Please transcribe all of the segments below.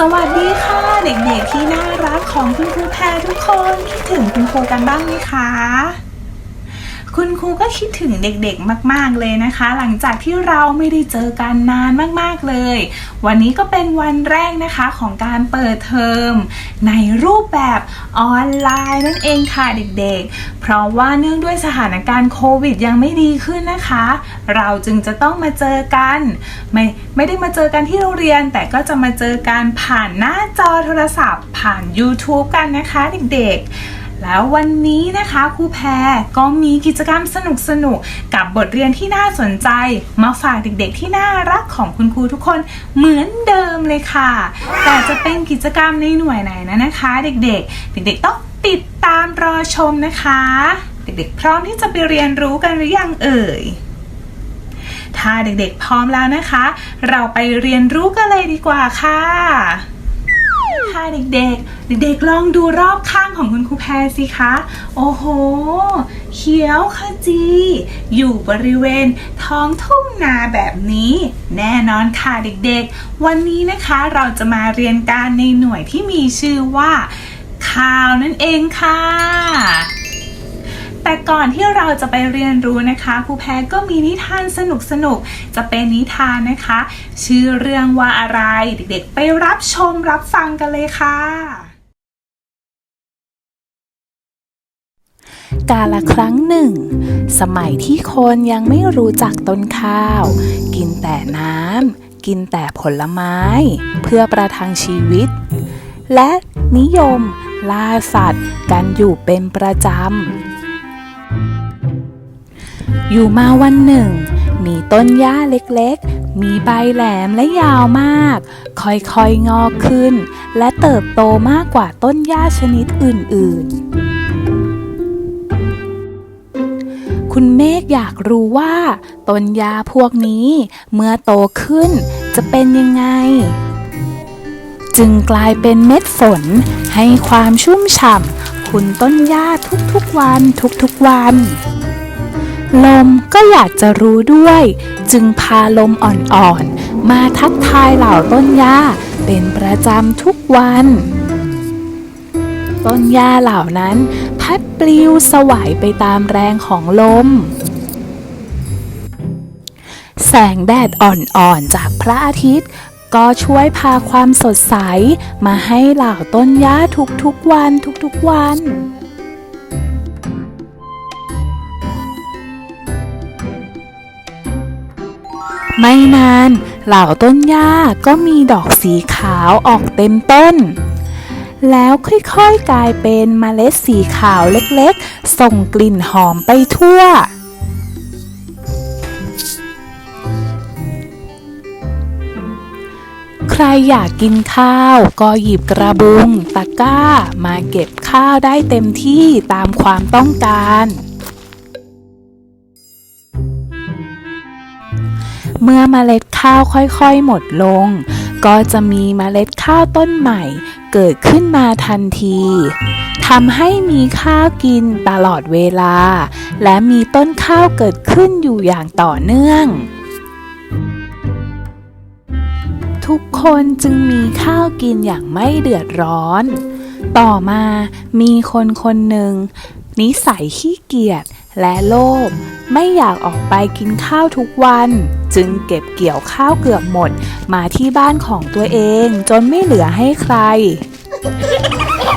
สวัสดีค่ะ เด็กๆที่น่ารักของคุณครูแพรทุกคนคิดถึงคุณครูกันบ้างไหมคะ คุณครูก็คิดถึงเด็กๆมากๆเลยนะคะ หลังจากที่เราไม่ได้เจอกันนานมากๆเลย วันนี้ก็เป็นวันแรกนะคะของการเปิดเทอมในรูปแบบ ออนไลน์นั่นเองค่ะเด็กๆ เพราะว่าเนื่องด้วยสถานการณ์โควิดยังไม่ดีขึ้นนะคะ เราจึงจะต้องมาเจอกัน ไม่ไม่ได้มาเจอกันที่โรงเรียน แต่ก็จะมาเจอกันผ่านหน้าจอโทรศัพท์ ผ่าน YouTube กันนะคะเด็กๆ แล้ววันนี้นะคะครูแพรก็มีกิจกรรมสนุกๆกับบทเรียนที่น่าสนใจ มาฝากเด็กๆที่น่ารักของคุณครูทุกคนเหมือนเดิมเลยค่ะ แต่จะเป็นกิจกรรมในหน่วยไหนนะนะคะ เด็กๆ เด็กๆต้องติดตามรอชมนะคะ เด็กๆ พร้อมที่จะไปเรียนรู้กันหรือยังเอ่ยถ้าเด็กๆพร้อมแล้วนะคะ เราไปเรียนรู้กันเลยดีกว่าค่ะ ค่ะเด็กๆ เด็กๆ ลองดูรอบข้างของคุณครูแพรสิคะ โอ้โห เขียวขจี อยู่บริเวณท้องทุ่งนาแบบนี้ แน่นอนค่ะเด็กๆ วันนี้นะคะเราจะมาเรียนการในหน่วยที่มีชื่อว่า ข่าวนั่นเองค่ะ แต่ก่อนที่เราจะไปเรียนรู้นะคะครูแพรก็มีนิทานสนุกๆจะเป็นนิทานนะคะ ชื่อเรื่องว่าอะไรเด็กๆ ไปรับชมรับฟังกันเลยค่ะ กาละครั้งหนึ่ง สมัยที่คนยังไม่รู้จักต้นข้าว กินแต่น้ำกินแต่ผลไม้ เพื่อประทังชีวิต และนิยมล่าสัตว์กันอยู่เป็นประจำ อยู่มาวันหนึ่ง มีต้นหญ้าเล็กๆ มีใบแหลมและยาวมาก ค่อยๆ งอกขึ้น และเติบโตมากกว่าต้นหญ้าชนิดอื่นๆ คุณเมฆอยากรู้ว่า ต้นหญ้าพวกนี้เมื่อโตขึ้นจะเป็นยังไง จึงกลายเป็นเม็ดฝนให้ความชุ่มฉ่ำคุณต้นหญ้าทุกๆวันทุกๆวัน ลมก็อยากจะรู้ด้วย จึงพาลมอ่อนๆ มาทักทายเหล่าต้นหญ้าเป็นประจำทุกวัน ต้นหญ้าเหล่านั้น พัดปลิวสวายไปตามแรงของลม แสงแดดอ่อนๆ จากพระอาทิตย์ก็ช่วยพาความสดใส มาให้เหล่าต้นหญ้าทุกๆวันทุกๆวัน ไม่นานเหล่าต้นหญ้าก็มีดอกสีขาวออกเต็มต้น แล้วค่อยๆกลายเป็นเมล็ดสีขาวเล็กๆ ส่งกลิ่นหอมไปทั่ว ใครอยากกินข้าวก็หยิบกระบุงตะกร้ามาเก็บข้าวได้เต็มที่ตามความต้องการ เมื่อเมล็ดข้าวค่อยๆหมดลง ก็จะมีเมล็ดข้าวต้นใหม่ เกิดขึ้นมาทันทีทำให้มีข้าวกินตลอดเวลา และมีต้นข้าวเกิดขึ้นอยู่อย่างต่อเนื่อง ทุกคนจึงมีข้าวกินอย่างไม่เดือดร้อน ต่อมามีคนคนหนึ่งนิสัยขี้เกียจ และโลภไม่อยากออกไปกินข้าวทุกวัน จึงเก็บเกี่ยวข้าวเกือบหมด มาที่บ้านของตัวเองจนไม่เหลือให้ใคร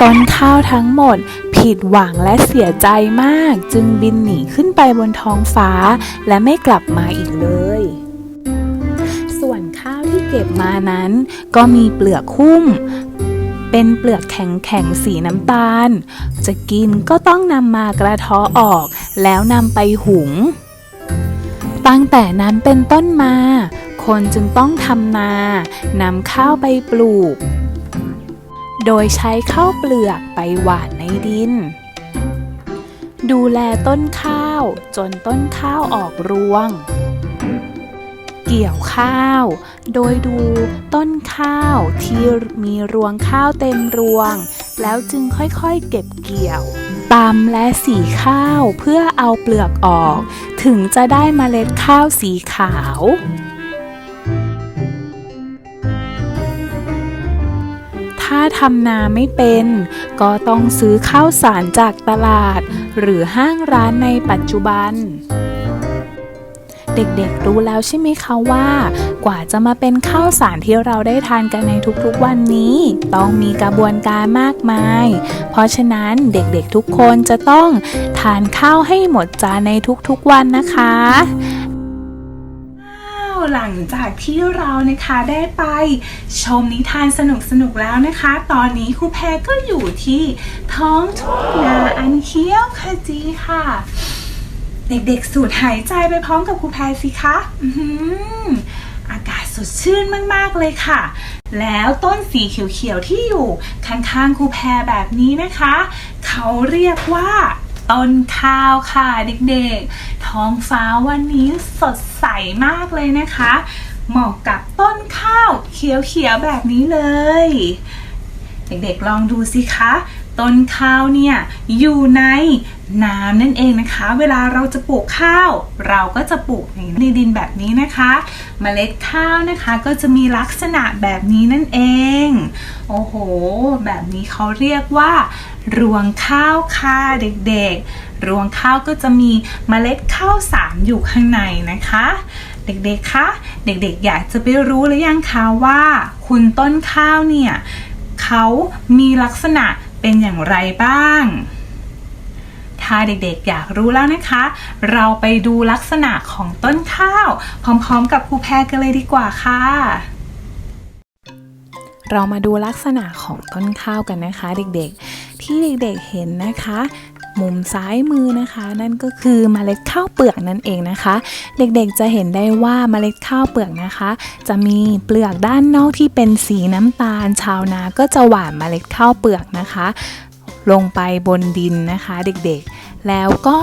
ต้นข้าวทั้งหมดผิดหวังและเสียใจมากจึงบินหนีขึ้นไปบนท้องฟ้า และไม่กลับมาอีกเลย ส่วนข้าวที่เก็บมานั้น ก็มีเปลือกหุ้ม เป็นเปลือกแข็งๆสีน้ำตาล จะกินก็ต้องนำมากระเทาะออก แล้วนำไปหุง ตั้งแต่นั้นเป็นต้นมา คนจึงต้องทำนานำข้าวไปปลูก โดยใช้ข้าวเปลือกไปหว่านในดิน ดูแลต้นข้าวจนต้นข้าวออกรวง เกี่ยวข้าว โดยดูต้นข้าวที่มีรวงข้าวเต็มรวง แล้วจึงค่อยๆเก็บเกี่ยวตำและสีข้าวเพื่อเอาเปลือกออก ถึงจะได้เมล็ดข้าวสีขาวถ้าทำนาไม่เป็น ก็ต้องซื้อข้าวสารจากตลาด หรือห้างร้านในปัจจุบัน เด็กๆรู้แล้วใช่ไหมคะว่า กว่าจะมาเป็นข้าวสารที่เราได้ทานกันในทุกๆวันนี้ ต้องมีกระบวนการมากมาย เพราะฉะนั้นเด็กๆทุกคนจะต้องทานข้าวให้หมดจานในทุกๆวันนะคะว้าวหลังจากที่เรานะคะได้ไปชมนิทานสนุกๆแล้วนะคะ ตอนนี้ครูแพรก็อยู่ที่ท้องทุ่งนาอันเขียวขจีค่ะ เด็กๆ สูดหายใจไปพร้อมกับครูแพรสิคะอากาศสดชื่นมากๆเลยค่ะ แล้วต้นสีเขียวๆที่อยู่ข้างๆครูแพรแบบนี้นะคะ เขาเรียกว่าต้นข้าวค่ะเด็กๆ ท้องฟ้าวันนี้สดใสมากเลยนะคะ เหมาะกับต้นข้าวเขียวๆแบบนี้เลย เด็กๆลองดูสิคะ ต้นข้าวเนี่ยอยู่ใน น้ำนั่นเองนะคะ เวลาเราจะปลูกข้าว เราก็จะปลูกในดินแบบนี้นะคะเมล็ดข้าวนะคะก็จะมีลักษณะแบบนี้นั่นเอง โอ้โห แบบนี้เขาเรียกว่า รวงข้าวค่ะเด็กๆ รวงข้าวก็จะมีเมล็ดข้าวสารอยู่ข้างในนะคะ เด็กๆคะเด็กๆ อยากจะไปรู้หรือยังคะว่า คุณต้นข้าวเนี่ยเขามีลักษณะเป็นอย่างไรบ้าง ถ้าเด็กๆ อยากรู้แล้วนะคะ เราไปดูลักษณะของต้นข้าว พร้อมๆ กับครูแพรกันเลยดีกว่าค่ะ เรามาดูลักษณะของต้นข้าวกันนะคะเด็กๆ ที่เด็กๆเห็นนะคะมุมซ้ายมือนะคะ นั่นก็คือเมล็ดข้าวเปลือกนั่นเองนะคะ เด็กๆจะเห็นได้ว่าเมล็ดข้าวเปลือกนะคะ จะมีเปลือกด้านนอกที่เป็นสีน้ำตาล ชาวนาก็จะหว่านเมล็ดข้าวเปลือกนะคะ ลงไปบนดินนะคะเด็กๆ แล้วก็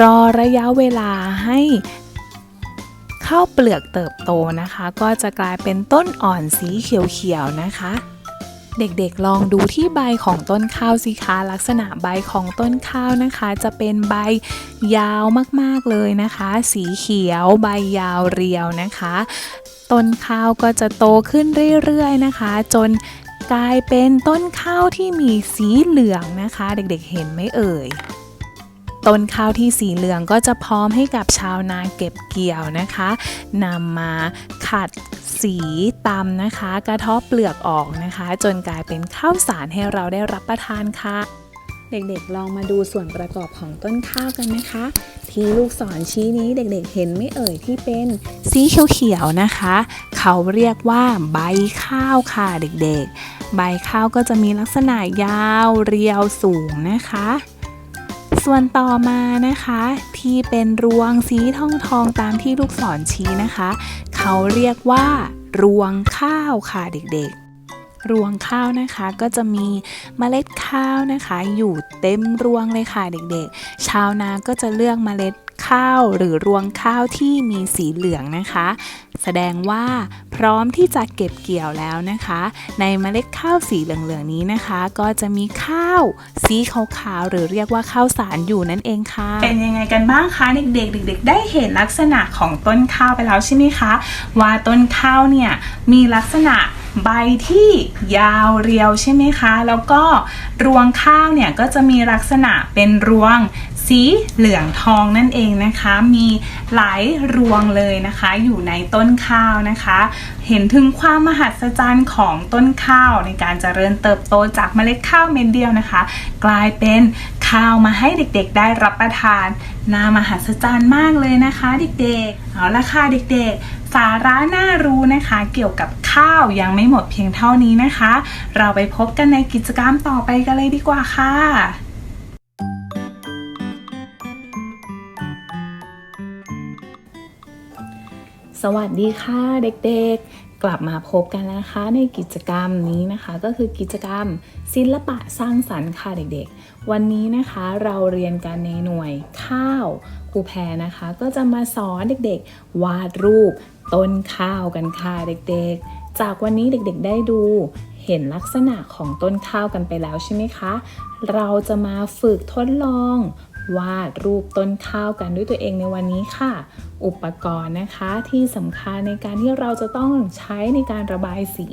รอระยะเวลาให้ข้าวเปลือกเติบโตนะคะ ก็จะกลายเป็นต้นอ่อนสีเขียวๆนะคะ เด็กๆลองดูที่ใบของต้นข้าวสิคะลักษณะใบของต้นข้าวนะคะ จะเป็นใบยาวมากๆเลยนะคะ สีเขียวใบยาวเรียวนะคะ ต้นข้าวก็จะโตขึ้นเรื่อยๆนะคะ จน กลายเป็นต้นข้าวที่มีสีเหลืองนะคะ เด็กๆเห็นไหมเอ่ยต้นข้าวที่สีเหลืองก็จะพร้อมให้กับชาวนาเก็บเกี่ยวนะคะนำมาขัดสีตำนะคะ กระทาะเปลือกออกนะคะ จนกลายเป็นข้าวสารให้เราได้รับประทานค่ะ เด็กๆลองมาดูส่วนประกอบของต้นข้าวกันนะคะ ที่ลูกศรชี้นี้เด็กๆเห็นไม่เอ่ยที่เป็นสีเขียวๆนะคะ เขาเรียกว่าใบข้าวค่ะเด็กๆ ใบข้าวก็จะมีลักษณะยาวเรียวสูงนะคะ ส่วนต่อมานะคะ ที่เป็นรวงสีทองทองตามที่ลูกศรชี้นะคะ เขาเรียกว่า รวงข้าวค่ะเด็กๆรวงข้าวนะคะก็จะมีเมล็ดข้าวนะคะ อยู่เต็มรวงเลยค่ะเด็กๆ ชาวนาก็จะเลือกเมล็ด ข้าวหรือรวงข้าวที่มีสีเหลืองนะคะ แสดงว่าพร้อมที่จะเก็บเกี่ยวแล้วนะคะ ในเมล็ดข้าวสีเหลืองๆนี้นะคะ ก็จะมีข้าวสีขาวๆหรือเรียกว่าข้าวสารอยู่นั่นเองค่ะ เป็นยังไงกันบ้างคะเด็กๆเด็ก ๆ ได้เห็นลักษณะของต้นข้าวไปแล้วใช่ไหมคะ ว่าต้นข้าวเนี่ยมีลักษณะใบที่ยาวเรียวใช่ไหมคะ แล้วก็รวงข้าวเนี่ยก็จะมีลักษณะเป็นรวง สีเหลืองทองนั่นเองนะคะ มีหลายรวงเลยนะคะ อยู่ในต้นข้าวนะคะ เห็นถึงความมหัศจรรย์ของต้นข้าวในการเจริญเติบโตจากเมล็ดข้าวเม็ดเดียวนะคะ กลายเป็นข้าวมาให้เด็กๆ ได้รับประทานน่ามหัศจรรย์มากเลยนะคะเด็กๆ เอาละค่ะเด็กๆ สาระน่ารู้นะคะ เกี่ยวกับข้าวยังไม่หมดเพียงเท่านี้นะคะ เราไปพบกันในกิจกรรมต่อไปกันเลยดีกว่าค่ะ วัสดีค่ะเด็กๆ กลับมาพบกันแล้วนะคะในกิจกรรมนี้นะคะ ก็คือกิจกรรมศิลปะสร้างสรรค์ค่ะเด็กๆ วันนี้นะคะเราเรียนกันในหน่วยข้าวครูแพรนะคะ ก็จะมาสอนเด็กๆ วาดรูปต้นข้าวกันค่ะเด็กๆ จากวันนี้เด็กๆได้ดูเห็นลักษณะของต้นข้าวกันไปแล้วใช่ไหมคะ เราจะมาฝึกทดลอง วาดรูปต้นข้าวกันด้วยตัวเองในวันนี้ค่ะ อุปกรณ์นะคะที่สำคัญในการที่เราจะต้องใช้ในการระบายสี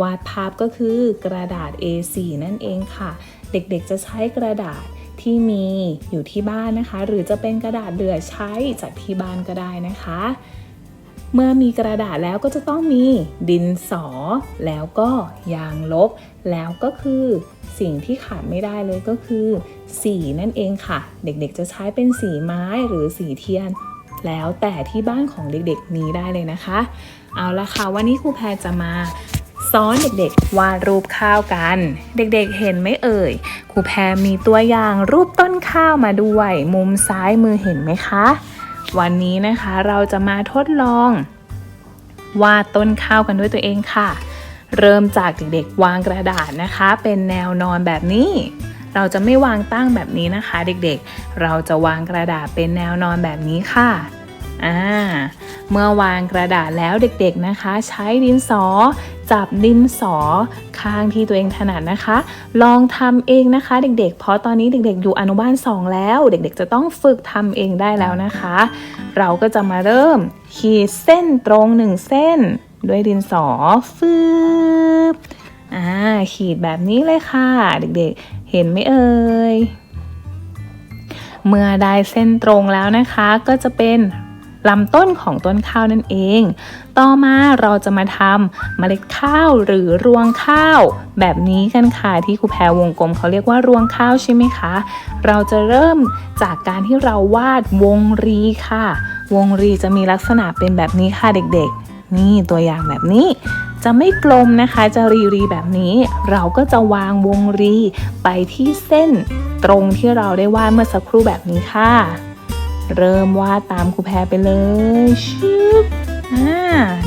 วาดภาพก็คือกระดาษ A4 นั่นเองค่ะ เด็กๆจะใช้กระดาษที่มีอยู่ที่บ้านนะคะ หรือจะเป็นกระดาษเหลือใช้จากที่บ้านก็ได้นะคะ เมื่อมีกระดาษแล้วก็จะต้องมีดินสอ แล้วก็ยางลบ แล้วก็คือสิ่งที่ขาดไม่ได้เลยก็คือ สีนั่นเองค่ะ เด็กๆจะใช้เป็นสีไม้หรือสีเทียน แล้วแต่ที่บ้านของเด็กๆมีได้เลยนะคะ เอาละค่ะวันนี้ครูแพรจะมาสอนเด็กๆวาดรูปข้าวกัน เด็กๆเห็นไหมเอ่ยครูแพรมีตัวอย่างรูปต้นข้าวมาด้วย มุมซ้ายมือเห็นไหมคะ วันนี้นะคะเราจะมาทดลองวาดต้นข้าวกันด้วยตัวเองค่ะ เริ่มจากเด็กๆวางกระดาษนะคะ เป็นแนวนอนแบบนี้ เราจะไม่วางตั้งแบบนี้นะคะ เด็กๆ เราจะวางกระดาษเป็นแนวนอนแบบนี้ค่ะอ่าเมื่อวางกระดาษแล้วเด็กๆนะคะ ใช้ดินสอ จับดินสอข้างที่ตัวเองถนัดนะคะ ลองทำเองนะคะ เด็กๆ เพราะตอนนี้เด็กๆ อยู่อนุบาล 2 แล้ว เด็กๆ จะต้องฝึกทำเองได้แล้วนะคะ เราก็จะมาเริ่มขีดเส้นตรงหนึ่งเส้น ด้วยดินสอฟืบ อ่าขีดแบบนี้เลยค่ะ เด็กๆ เห็นไหมเอ่ย เมื่อได้เส้นตรงแล้วนะคะก็จะเป็นลำต้นของต้นข้าวนั่นเอง ต่อมาเราจะมาทำเมล็ดข้าวหรือรวงข้าว แบบนี้กันค่ะที่ครูแพรวงกลมเขาเรียกว่ารวงข้าวใช่ไหมคะ เราจะเริ่มจากการที่เราวาดวงรีค่ะ วงรีจะมีลักษณะเป็นแบบนี้ค่ะเด็กๆ นี่ตัวอย่างแบบนี้ จะไม่กลมนะคะ จะรีรีแบบนี้ เราก็จะวางวงรีไปที่เส้นตรงที่เราได้วาดเมื่อสักครู่แบบนี้ค่ะ เริ่มวาดตามครูแพรไปเลยชึบอ่า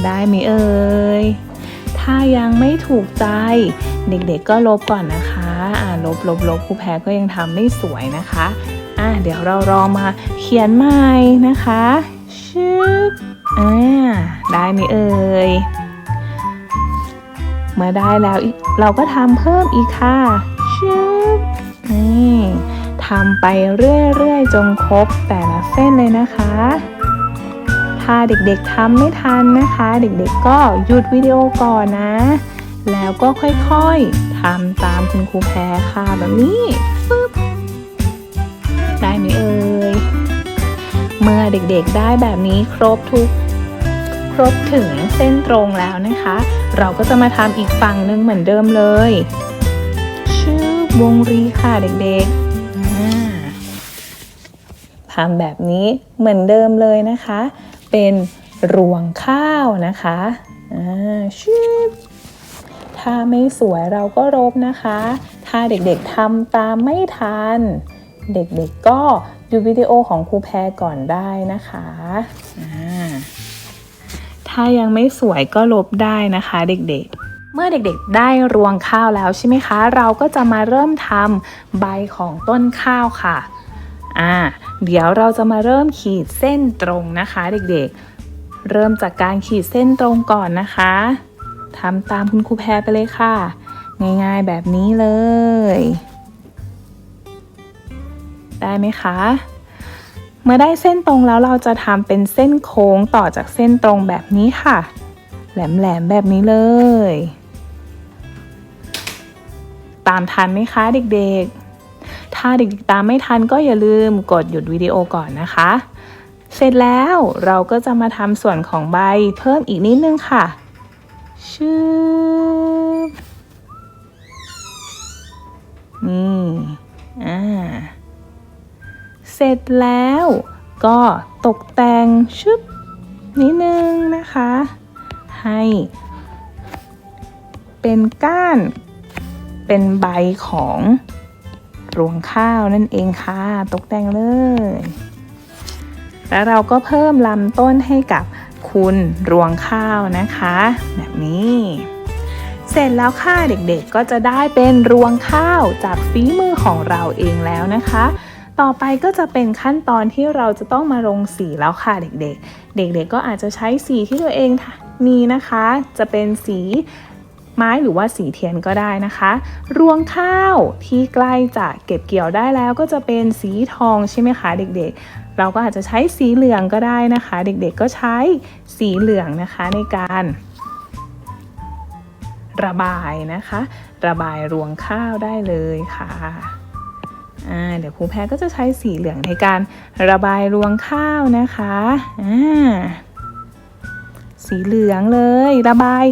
ได้ไหมเอ่ย ถ้ายังไม่ถูกใจ เด็กๆก็ลบก่อนนะคะอ่าลบลบลบครูแพรก็ยังทำไม่สวยนะคะอ่าเดี๋ยวเราลองมาเขียนใหม่นะคะชึบอ่าได้ไหมเอ่ย เมื่อได้แล้วเราก็ทำเพิ่มอีกค่ะชึบนี่ทำไปเรื่อยๆจนครบแต่ละเส้นเลยนะคะ ถ้าเด็กๆทำไม่ทันนะคะ เด็กๆก็หยุดวิดีโอก่อนนะ แล้วก็ค่อยๆทำตามคุณครูแพรค่ะแบบนี้ปึ๊บได้ไหมเอ่ยเมื่อเด็กๆได้แบบนี้ครบทุก รบถึงเส้นตรงแล้วนะคะ เราก็จะมาทำอีกฝั่งหนึ่งเหมือนเดิมเลย ชื่อวงรีค่ะเด็กๆทำแบบนี้เหมือนเดิมเลยนะคะ เป็นรวงข้าวนะคะชื่อถ้าไม่สวยเราก็ลบนะคะ ถ้าเด็กๆทำตามไม่ทัน เด็กๆก็ดูวิดีโอของครูแพรก่อนได้นะคะอ่า ถ้ายังไม่สวยก็ลบได้นะคะเด็กๆเมื่อเด็กๆ ได้รวงข้าวแล้วใช่ไหมคะ เราก็จะมาเริ่มทำใบของต้นข้าวค่ะ อ่า เดี๋ยวเราจะมาเริ่มขีดเส้นตรงนะคะเด็กๆ เริ่มจากการขีดเส้นตรงก่อนนะคะทำตามคุณครูแพรไปเลยค่ะ ง่ายๆแบบนี้เลย ได้ไหมคะ เมื่อได้เส้นตรงแล้วเราจะทำเป็นเส้นโค้งต่อจากเส้นตรงแบบนี้ค่ะ แหลมๆแบบนี้เลย ตามทันไหมคะเด็กๆ ถ้าเด็กๆตามไม่ทันก็อย่าลืมกดหยุดวิดีโอก่อนนะคะ เสร็จแล้วเราก็จะมาทำส่วนของใบเพิ่มอีกนิดนึงค่ะ ชืบนี่ อ่า สร็จแล้วก็ตกแต่งชุบนิดนึงนะคะ ให้ เป็นก้านเป็นใบของรวงข้าวนั่นเองค่ะ ตกแต่งเลย แล้วเราก็เพิ่มลำต้นให้กับคุณรวงข้าวนะคะ แบบนี้ เสร็จแล้วค่ะเด็กๆก็จะได้เป็นรวงข้าวจากฝีมือของเราเองแล้วนะคะ ต่อไปก็จะเป็นขั้นตอนที่เราจะต้องมาลงสีแล้วค่ะเด็กๆ เด็กๆก็อาจจะใช้สีที่ตัวเองมีนะคะ จะเป็นสีไม้หรือว่าสีเทียนก็ได้นะคะ รวงข้าวที่ใกล้จะเก็บเกี่ยวได้แล้วก็จะเป็นสีทองใช่ไหมคะเด็กๆ เราก็อาจจะใช้สีเหลืองก็ได้นะคะ เด็กๆก็ใช้สีเหลืองนะคะในการระบายนะคะ ระบายรวงข้าวได้เลยค่ะ เดี๋ยวครูแพรก็จะใช้สีเหลืองในการระบายรวงข้าวนะคะสีเหลืองเลยระบาย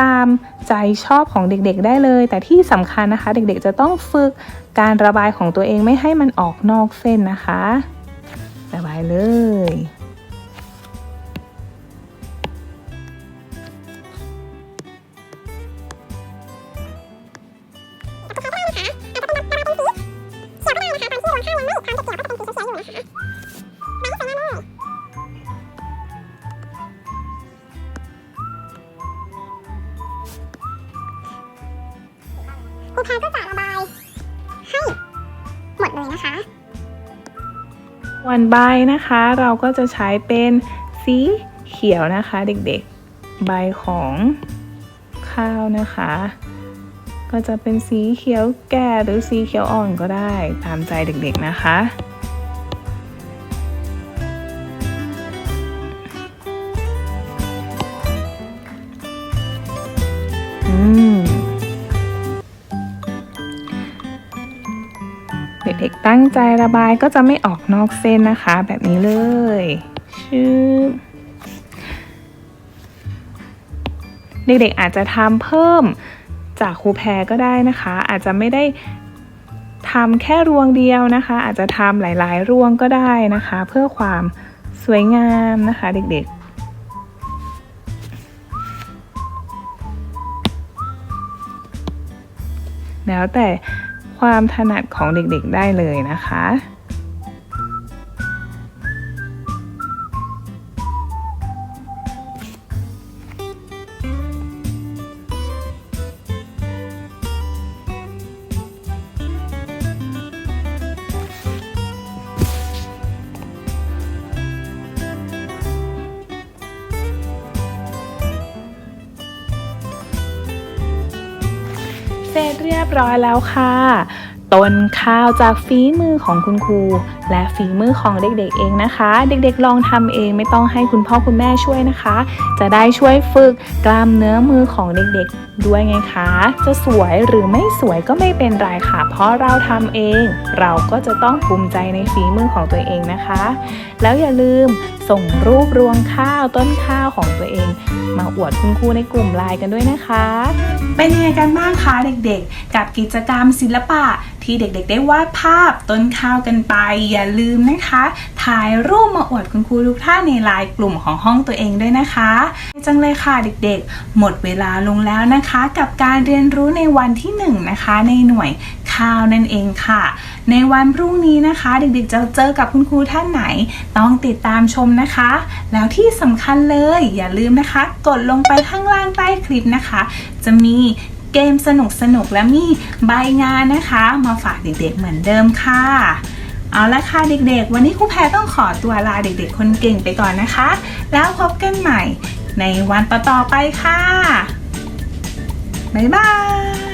ตามใจชอบของเด็กๆได้เลย แต่ที่สำคัญนะคะ เด็กๆจะต้องฝึกการระบายของตัวเองไม่ให้มันออกนอกเส้นนะคะ ระบายเลย ครูแพรก็จะระบายให้หมดเลยนะคะส่วนใบนะคะเราก็จะใช้เป็นสีเขียวนะคะเด็กๆ ใบของข้าวนะคะ ก็จะเป็นสีเขียวแก่หรือสีเขียวอ่อนก็ได้ตามใจเด็กๆนะคะอืม ด็กตั้งใจระบายก็จะไม่ออกนอกเส้นนะคะ แบบนี้เลยชืบเด็กๆอาจจะทำเพิ่มจากครูแพรก็ได้นะคะ อาจจะไม่ได้ทำแค่รวงเดียวนะคะ อาจจะทำหลายๆ รวงก็ได้นะคะ เพื่อความสวยงามนะคะเด็กๆแล้วแต่ ความถนัดของเด็กๆได้เลยนะคะ ร้อยแล้วค่ะต้นข้าวจากฝีมือของคุณครู และฝีมือของเด็กๆเองนะคะ เด็กๆลองทำเองไม่ต้องให้คุณพ่อคุณแม่ช่วยนะคะ จะได้ช่วยฝึกกล้ามเนื้อมือของเด็กๆ ด้วยไงคะ จะสวยหรือไม่สวยก็ไม่เป็นไรค่ะ เพราะเราทำเอง เราก็จะต้องภูมิใจในฝีมือของตัวเองนะคะ แล้วอย่าลืม ส่งรูปรวงข้าวต้นข้าวของตัวเอง มาอวดคุณครูในกลุ่มไลน์กันด้วยนะคะ เป็นยังไงกันบ้างคะเด็กๆ กับกิจกรรมศิลปะที่เด็กๆ ได้วาดภาพต้นข้าวกันไป อย่าลืมนะคะ ถ่ายรูปมาอวดคุณครูทุกท่านในไลน์กลุ่มของห้องตัวเองด้วยนะคะจังเลยค่ะเด็กๆ หมดเวลาลงแล้วนะคะ กับการเรียนรู้ในวันที่หนึ่งนะคะในหน่วย ข้าวนั่นเองค่ะ ในวันพรุ่งนี้นะคะ เด็กๆจะเจอกับคุณครูท่านไหน ต้องติดตามชมนะคะ แล้วที่สำคัญเลยอย่าลืมนะคะ กดลงไปข้างล่างใต้คลิปนะคะ จะมีเกมสนุกๆและมีใบงานนะคะ มาฝากเด็กๆเหมือนเดิมค่ะ เอาละค่ะเด็กๆ วันนี้ครูแพรต้องขอตัวลาเด็กๆ คนเก่งไปก่อนนะคะ แล้วพบกันใหม่ในวันต่อๆไปค่ะ บ๊ายบาย